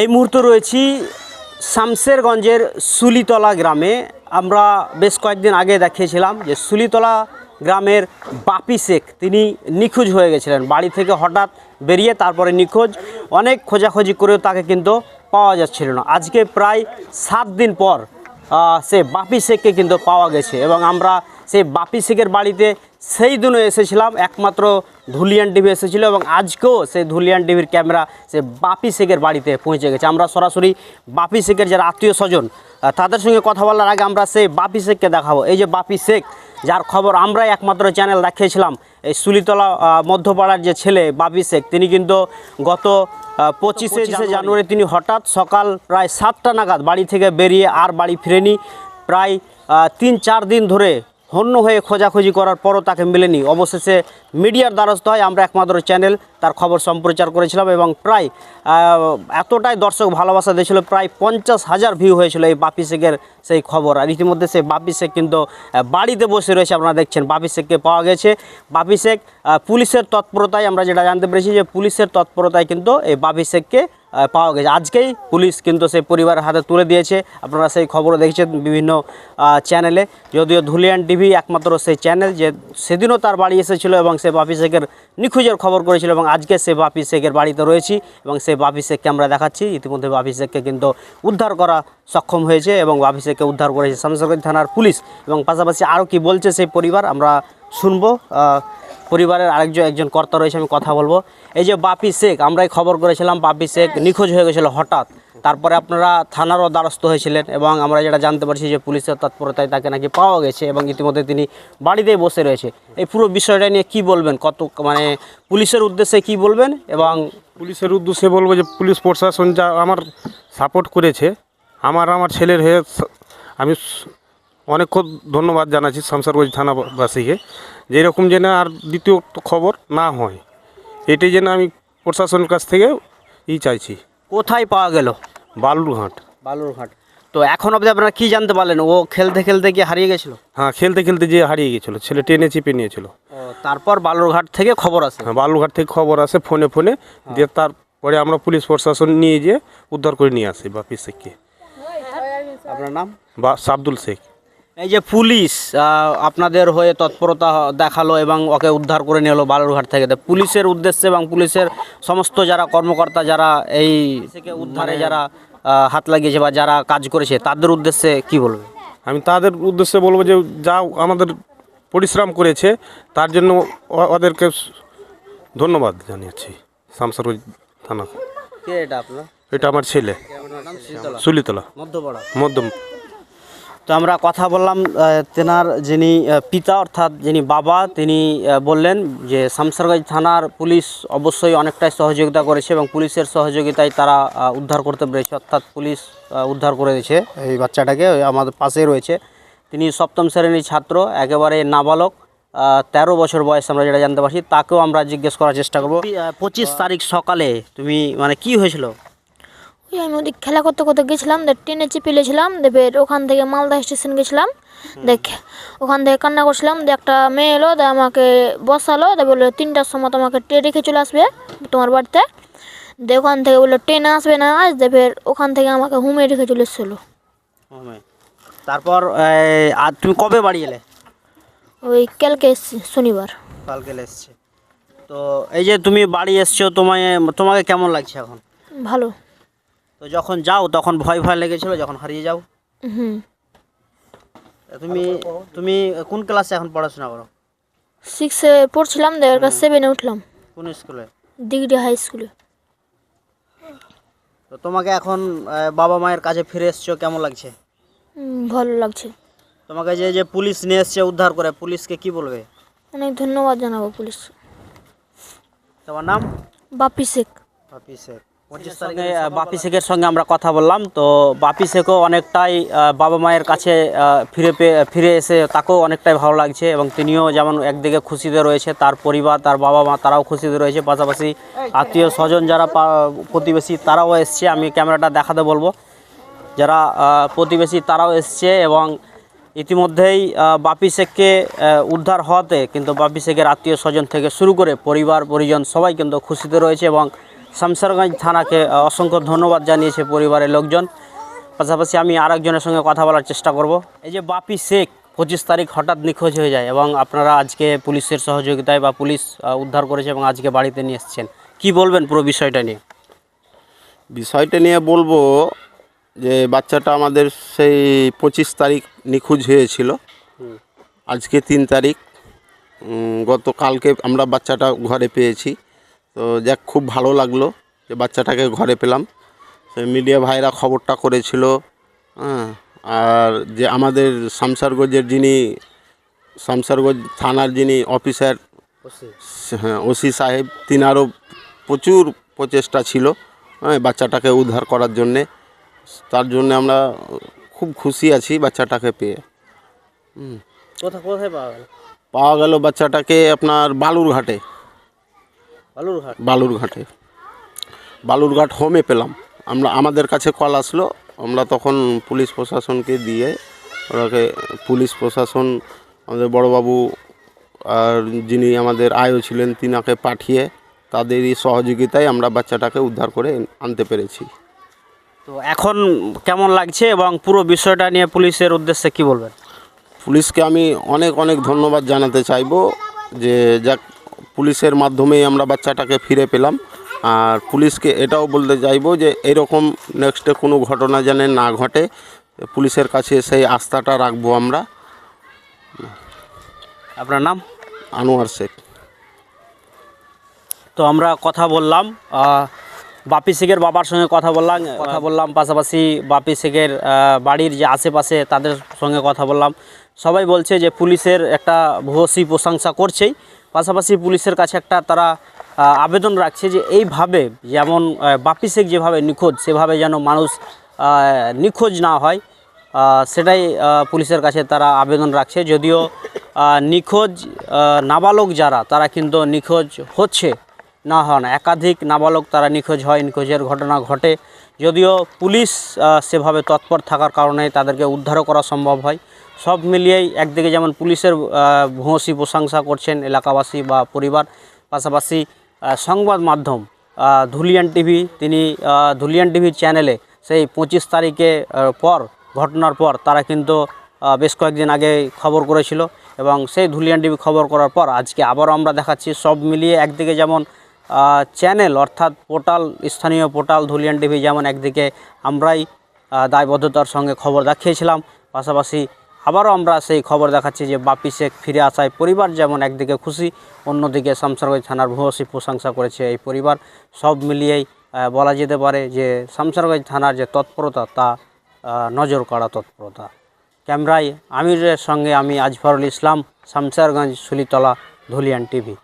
এই মুহূর্তে রয়েছি শামসেরগঞ্জের সুলিতলা গ্রামে। আমরা বেশ কয়েকদিন আগে দেখিয়েছিলাম যে সুলিতলা গ্রামের বাপি শেখ, তিনি নিখোঁজ হয়ে গেছিলেন। বাড়ি থেকে হঠাৎ বেরিয়ে তারপরে নিখোঁজ। অনেক খোঁজাখোঁজি করেও তাকে কিন্তু পাওয়া যাচ্ছিল না। আজকে প্রায় সাত দিন পর সে বাপি শেখকে কিন্তু পাওয়া গেছে এবং আমরা সেই বাপি শেখের বাড়িতে সেই দিনও এসেছিলাম। একমাত্র ধুলিয়ান টিভি এসেছিল এবং আজকেও সেই ধুলিয়ান টিভির ক্যামেরা সে বাপি শেখের বাড়িতে পৌঁছে গেছে। আমরা সরাসরি বাপি শেখের যারা আত্মীয় স্বজন তাদের সঙ্গে কথা বলার আগে আমরা সেই বাপি শেখকে দেখাবো। এই যে বাপি শেখ যার খবর আমরাই একমাত্র চ্যানেল দেখিয়েছিলাম এই সুলিতলা মধ্যপাড়ার যে ছেলে বাপি শেখ তিনি কিন্তু গত পঁচিশে জানুয়ারি তিনি হঠাৎ সকাল প্রায় সাতটা নাগাদ বাড়ি থেকে বেরিয়ে আর বাড়ি ফিরেনি। প্রায় তিন চার দিন ধরে হন্য হয়ে খোঁজাখুঁজি করার পরও তাকে মেলেনি। অবশেষে মিডিয়ার দ্বারস্থ হয় আমরা একমাত্র চ্যানেল, তার খবর সম্প্রচার করেছিলাম এবং প্রায় এতটাই দর্শক ভালোবাসা দিয়েছিল, প্রায় পঞ্চাশ হাজার ভিউ হয়েছিল এই বাপি শেখের সেই খবর। আর ইতিমধ্যে সেই বাপি শেখ কিন্তু বাড়িতে বসে রয়েছে আপনারা দেখছেন, বাপি শেখকে পাওয়া গেছে। বাপি শেখ পুলিশের তৎপরতায় আমরা যেটা জানতে পেরেছি যে পুলিশের তৎপরতায় কিন্তু এই বাপি শেখকে পাওয়া গেছে। আজকেই পুলিশ কিন্তু সেই পরিবারের হাতে তুলে দিয়েছে। আপনারা সেই খবরও দেখেছেন বিভিন্ন চ্যানেলে যদিও ধুলিয়ান টিভি একমাত্র সেই চ্যানেল যে সেদিনও তার বাড়ি এসেছিল এবং সে বাপি শেখের নিখোঁজের খবর করেছিল এবং আজকে সে বাপি শেখের বাড়িতে রয়েছি এবং সেই বাপি শেখকে আমরা দেখাচ্ছি। ইতিমধ্যে বাপি শেখকে কিন্তু উদ্ধার করা সক্ষম হয়েছে এবং বাপি শেখকে উদ্ধার করেছে শামসাগঞ্জ থানার পুলিশ। এবং পাশাপাশি আরও কি বলছে সেই পরিবার, আমরা শুনব পরিবারের আরেকজন একজন কর্তা রয়েছে আমি কথা বলব। এই যে বাপি শেখ আমরাই খবর করেছিলাম বাপি শেখ নিখোঁজ হয়ে গেছিল হঠাৎ। তারপরে আপনারা থানারও দ্বারস্থ হয়েছিলেন এবং আমরা যেটা জানতে পারছি যে পুলিশের তৎপরতায় তাকে নাকি পাওয়া গেছে এবং ইতিমধ্যে তিনি বাড়িতেই বসে রয়েছে। এই পুরো বিষয়টা নিয়ে কি বলবেন? কত মানে পুলিশের উদ্দেশ্যে কি বলবেন এবং পুলিশের উদ্দেশ্যে বলব যে পুলিশ প্রশাসন যা আমার সাপোর্ট করেছে আমার আমার ছেলের হয়ে আমি অনেক খুব ধন্যবাদ জানাচ্ছি শামসারগঞ্জ থানাবাসীকে। যে এরকম যেন আর দ্বিতীয় খবর না হয় এটাই যেন আমি প্রশাসনের কাছ থেকে ই চাইছি। কোথায় পাওয়া গেল? বালুরঘাট। বালুরঘাট। তো এখন অবধি আপনারা কি জানতে পারলেন? ও খেলতে খেলতে গিয়ে হারিয়ে গেছিল? হ্যাঁ খেলতে খেলতে যে হারিয়ে গেছিল। ছেলে টেনে চেপে নিয়েছিল। তারপর বালুরঘাট থেকে খবর আসে হ্যাঁ বালুরঘাট থেকে খবর আসে ফোনে ফোনে দিয়ে তারপরে আমরা পুলিশ প্রশাসন নিয়ে গিয়ে উদ্ধার করে নিয়ে আসি বাপি শেখকে। আপনার নাম? বা সাবদুল শেখ। এই যে পুলিশ আপনাদের হয়ে তৎপরতা দেখাল এবং ওকে উদ্ধার করে নিয়ে এলো বালুরঘাট থেকে। পুলিশের উদ্দেশ্যে এবং পুলিশের সমস্ত যারা কর্মকর্তা যারা এই থেকে উদ্ধারে যারা হাত লাগিয়েছে বা যারা কাজ করেছে তাদের উদ্দেশ্যে কি বলবে আমি তাদের উদ্দেশ্যে বলব যে যা আমাদের পরিশ্রম করেছে তার জন্য ওদেরকে ধন্যবাদ জানিয়েছি। শামসারগঞ্জ থানা। কে এটা আপনার? এটা আমার ছেলে। সুলিতলা। মধ্যপাড়া। মধ্যম তো আমরা কথা বললাম তেনার যিনি পিতা অর্থাৎ যিনি বাবা, তিনি বললেন যে শামসারগঞ্জ থানার পুলিশ অবশ্যই অনেকটাই সহযোগিতা করেছে এবং পুলিশের সহযোগিতায় তারা উদ্ধার করতে পেরেছে। অর্থাৎ পুলিশ উদ্ধার করে দিয়েছে এই বাচ্চাটাকে আমাদের পাশেই রয়েছে। তিনি সপ্তম শ্রেণির ছাত্র, একেবারে নাবালক তেরো বছর বয়স আমরা যেটা জানতে পারছি, তাকেও আমরা জিজ্ঞেস করার চেষ্টা করব। পঁচিশ তারিখ সকালে তুমি মানে কি হয়েছিল? আমি ওদিক খেলা করতে করতে গেছিলাম দেখ ট্রেনে চেপে পেলেছিলাম দেবে ওখান থেকে মালদা স্টেশন গেছিলাম দেখ ওখান থেকে কান্না করছিলাম দিয়ে একটা মেয়ে এলো দিয়ে আমাকে বসালো দিয়ে বলল তিনটার সময় তোমাকে ট্রেন রেখে চলে আসবে তোমার বাড়িতে। দিয়ে ওখান থেকে বলল ট্রেন আসবে না আজ দেবে ওখান থেকে আমাকে হুমে রেখে চলে এসেছিল। তারপর আর তুমি কবে বাড়ি এলে? ওই কালকে এসছি, শনিবার। কালকে এসছে। তো এই যে তুমি বাড়ি এসছো তোমায় তোমাকে কেমন লাগছে এখন? ভালো। তো যখন যাও তখন ভয় ভয় লেগেছিল যখন হারিয়ে যাও। হুম। তুমি তুমি কোন ক্লাসে এখন পড়াশোনা করো? সিক্সে পড়ছিলাম ওর সেভেনে উঠলাম। কোন স্কুলে? ডিগ্রি হাই স্কুলে। তো তোমাকে এখন বাবা মায়ের কাছে ফিরে এসছো কেমন লাগছে? ভালো লাগছে। তোমাকে যে যে পুলিশ নিয়ে এসছে উদ্ধার করে পুলিশকে কি বলবে? অনেক ধন্যবাদ জানাব পুলিশ তোমার নাম? বাপি শেখ। বাপি শেখ। পঁচিশ তারিখে বাপি শেখের সঙ্গে আমরা কথা বললাম। তো বাপি শেখও অনেকটাই বাবা মায়ের কাছে ফিরে পেয়ে ফিরে এসে তাকেও অনেকটাই ভালো লাগছে এবং তিনিও যেমন একদিকে খুশিতে রয়েছে তার পরিবার তার বাবা মা তারাও খুশিতে রয়েছে। পাশাপাশি আত্মীয় স্বজন যারা প্রতিবেশী তারাও এসছে। আমি ক্যামেরাটা দেখাতে বলব। যারা প্রতিবেশী তারাও এসছে এবং ইতিমধ্যেই বাপি শেখকে উদ্ধার হওয়াতে কিন্তু বাপি শেখের আত্মীয় স্বজন থেকে শুরু করে পরিবার পরিজন সবাই কিন্তু খুশিতে রয়েছে এবং শামসারগঞ্জ থানাকে অসংখ্য ধন্যবাদ জানিয়েছে পরিবারের লোকজন। পাশাপাশি আমি আরেকজনের সঙ্গে কথা বলার চেষ্টা করব। এই যে বাপি শেখ পঁচিশ তারিখ হঠাৎ নিখোঁজ হয়ে যায় এবং আপনারা আজকে পুলিশের সহযোগিতায় বা পুলিশ উদ্ধার করেছে এবং আজকে বাড়িতে নিয়ে এসেছেন। কি বলবেন পুরো বিষয়টা নিয়ে? বিষয়টা নিয়ে বলব যে বাচ্চাটা আমাদের সেই পঁচিশ তারিখ নিখোঁজ হয়েছিল। আজকে তিন তারিখ। গতকালকে আমরা বাচ্চাটা ঘরে পেয়েছি। তো যাক খুব ভালো লাগল যে বাচ্চাটাকে ঘরে পেলাম। মিডিয়া ভাইরা খবরটা করেছিল হ্যাঁ আর যে আমাদের শামসারগঞ্জের যিনি শামসারগঞ্জ থানার যিনি অফিসার হ্যাঁ ওসি সাহেব তিনারও প্রচুর প্রচেষ্টা ছিল হ্যাঁ বাচ্চাটাকে উদ্ধার করার জন্যে। তার জন্য আমরা খুব খুশি আছি বাচ্চাটাকে পেয়ে। কোথায় কোথায় পাওয়া গেল? পাওয়া গেল বাচ্চাটাকে আপনার বালুরঘাটে। বালুরঘাট। বালুরঘাটে। বালুরঘাট হোমে পেলাম। আমরা আমাদের কাছে কল আসলো। আমরা তখন পুলিশ প্রশাসনকে দিয়ে ওনাকে পুলিশ প্রশাসন আমাদের বড়বাবু আর যিনি আমাদের আয়ও ছিলেন তিনাকে পাঠিয়ে তাদেরই সহযোগিতায় আমরা বাচ্চাটাকে উদ্ধার করে আনতে পেরেছি। তো এখন কেমন লাগছে এবং পুরো বিষয়টা নিয়ে পুলিশের উদ্দেশ্যে কি বলবেন? পুলিশকে আমি অনেক অনেক ধন্যবাদ জানাতে চাইব যে যাক পুলিশের মাধ্যমেই আমরা বাচ্চাটাকে ফিরে পেলাম। আর পুলিশকে এটাও বলতে চাইব যে এরকম নেক্সটে কোনো ঘটনা যেন না ঘটে পুলিশের কাছে সেই আস্থাটা রাখব আমরা। আপনার নাম? আনোয়ার শেখ। তো আমরা কথা বললাম বাপি শেখের বাবার সঙ্গে কথা বললাম কথা বললাম পাশাপাশি বাপি শেখের বাড়ির যে আশেপাশে তাদের সঙ্গে কথা বললাম। সবাই বলছে যে পুলিশের একটা ভূয়সী প্রশংসা করছেই। পাশাপাশি পুলিশের কাছে একটা তারা আবেদন রাখছে যে এইভাবে যেমন বাপি শেখ যেভাবে নিখোঁজ সেভাবে যেন মানুষ নিখোঁজ না হয় সেটাই পুলিশের কাছে তারা আবেদন রাখছে। যদিও নিখোঁজ নাবালক যারা তারা কিন্তু নিখোঁজ হচ্ছে। না হন। একাধিক নাবালক তারা নিখোঁজ হয়, নিখোঁজের ঘটনা ঘটে। যদিও পুলিশ সেভাবে তৎপর থাকার কারণে তাদেরকে উদ্ধারও করা সম্ভব হয়। সব মিলিয়েই একদিকে যেমন পুলিশের ভূয়সী প্রশংসা করছেন এলাকাবাসী বা পরিবার, পাশাপাশি সংবাদ মাধ্যম ধুলিয়ান টিভি, তিনি ধুলিয়ান টিভির চ্যানেলে সেই পঁচিশ তারিখে পর, ঘটনার পর তারা কিন্তু বেশ কয়েকদিন আগে খবর করেছিল। এবং সেই ধুলিয়ান টিভি খবর করার পর আজকে আবারও আমরা দেখাচ্ছি। সব মিলিয়ে একদিকে যেমন চ্যানেল অর্থাৎ পোর্টাল, স্থানীয় পোর্টাল, ধুলিয়ান টিভি যেমন একদিকে আমরাই দায়বদ্ধতার সঙ্গে খবর দেখিয়েছিলাম, পাশাপাশি আবারও আমরা সেই খবর দেখাচ্ছি যে বাপি শেখ ফিরে আসায় পরিবার যেমন একদিকে খুশি, অন্যদিকে শামসারগঞ্জ থানার ভূয়সী প্রশংসা করেছে এই পরিবার। সব মিলিয়েই বলা যেতে পারে যে শামসারগঞ্জ থানার যে তৎপরতা তা নজর কাড়া তৎপরতা। ক্যামেরায় আমিরের সঙ্গে আমি আজফরুল ইসলাম, শামসারগঞ্জ, সুলিতলা, ধুলিয়ান টিভি।